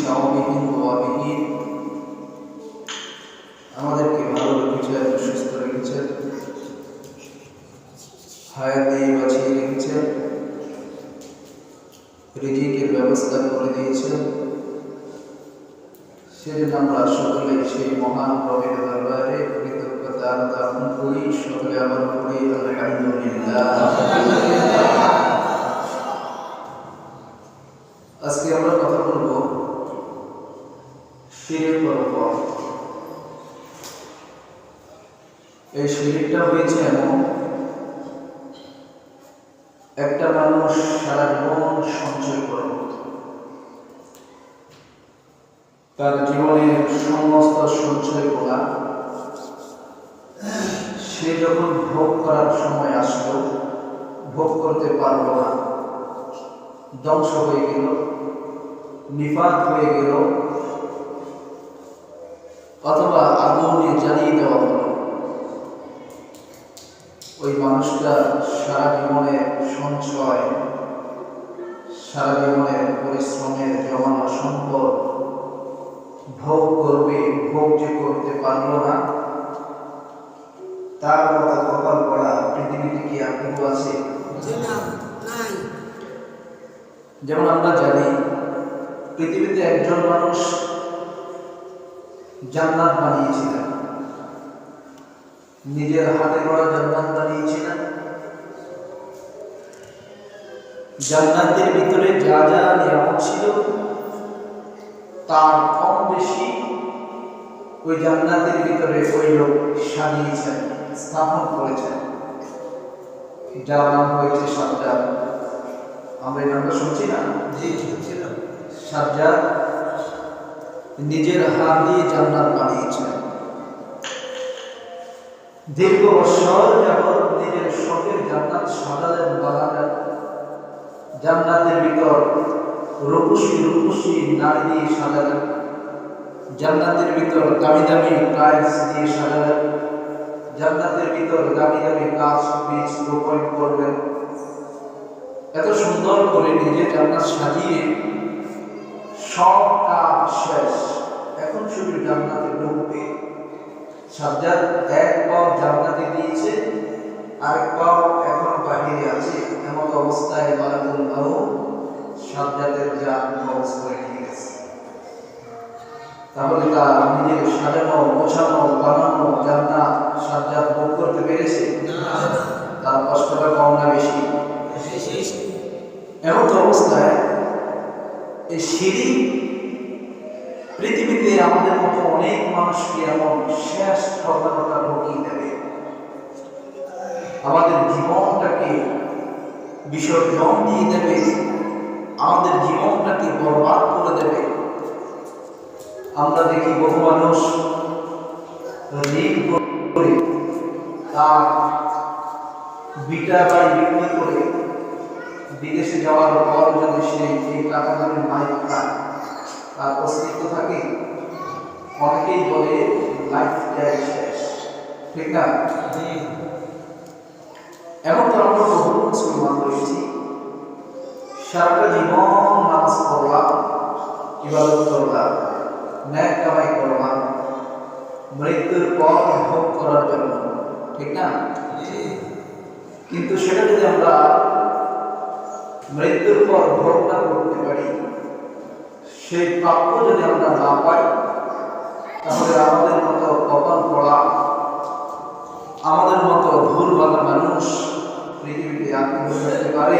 চাওয়াবিহীন দোয়াবিহীন আমাদেরকে ভালো রেখেছেন সুস্থ রেখেছেন হায়াত দিয়ে বাঁচিয়ে রেখেছেন রিজিকের ব্যবস্থা করে দিয়েছেন সেজন্য আমরা সকলে সেই মহান প্রভের দরবারে কৃতজ্ঞতা জ্ঞাপন করি। সকলে আবার করি আলহামদুলিল্লাহ। শিরের গল্প এই শিরিকটা হয়েছে এমন, একটা মানুষ সারা জীবন সঞ্চয় করে। তার জীবনের সমস্ত সঞ্চয় করা, সে যখন ভোগ করার সময় আসলো, ভোগ করতে পারল না। ধ্বংস হয়ে গেল, নিপাত হয়ে গেল। অথবা আগুনে জ্বালিয়ে দেওয়া হলো। ওই মানুষটা সারা জীবনে সঞ্চয় সারা জীবনের পরিশ্রমের জমানো সম্পদ ভোগ করবে ভোগ যে করতে পারল না তার মতো কপাল পড়া পৃথিবীতে কি আর কেউ আছে? যেমন আমরা জানি পৃথিবীতে একজন মানুষ জান্নাত বানিয়েছিলেন। নিজের হাতে গড়া জান্নাত বানিয়েছিলেন। জান্নাতের ভিতরে যা যা নিয়ামত ছিল তার কম বেশি ওই জান্নাতের ভিতরে ওই লোক সাজিয়েছেন স্থাপন করেছেন। যার নাম হয়েছে সাজ্জাদ। আমরা নামটা শুনছি না? জি শুনছিলাম। সাজ্জাদ নিজের হাত দিয়ে জান্নাত বানিয়েছেন দীর্ঘ বছর যাবৎ নিজের শখের জান্নাত সাজালেন বাগানের জান্নাতের ভিতর রূপসী রূপসী নারী দিয়ে সাজালেন। জান্নাতের ভিতর দামি দামি টাইলস দিয়ে সাজালেন। জান্নাতের ভিতর দামি দামি গাছ, বীজ রোপণ করবেন এত সুন্দর করে নিজে জান্নাত সাজিয়ে সব কাজ শেষ। এখন শুধু জান্নাতে ঢুকবে সাজ্জাদ এক পাও জান্নাতে দিয়েছে আরেক পাও এখনও বাহিরে আছে। এমন অবস্থায় মালাকুল মাউত সাজ্জাদের জান কবজ করে নিয়ে গেছে। তাহলে তার নিজের সাজানো গোছানো বানানো জান্নাত সাজ্জাদ ভোগ করতে পেরেছে? তার কষ্টটা কম না বেশি? এমন অবস্থায় এই সিঁড়ি আমাদের মতো অনেক মানুষকে এমন শেষ প্রধানতা ঢুকিয়ে দেবে। আমাদের জীবনটাকে বিসর্জন দিয়ে দেবে। আমাদের জীবনটাকে বরবাদ করে দেবে। আমরা দেখি বহু মানুষ করে, তার বিটা বাড়ি বিক্রি করে বিদেশে যাওয়ার পর যদি সে এই টাকা দামের মালিক পায় তার অস্তিত্ব থাকে। অনেকেই বলে লাইফ টাইম শেষ। ঠিক না? এমন তো আমরা বহু মুসলমান রয়েছি সারাটা জীবন নামাজ পড়লাম ইবাদত করলাম ন্যায় কামাই করলাম মৃত্যুর পর ভোগ করার জন্য ঠিক না? কিন্তু সেটা যদি আমরা মৃত্যুর পর ভোগটা করতে পারি সেই প্রাপ্য যদি আমরা না পাই তাহলে আমাদের মতো কপাল পড়া আমাদের মতো ভুল ভালো মানুষ পৃথিবীতে আত্মীয় থাকতে পারে?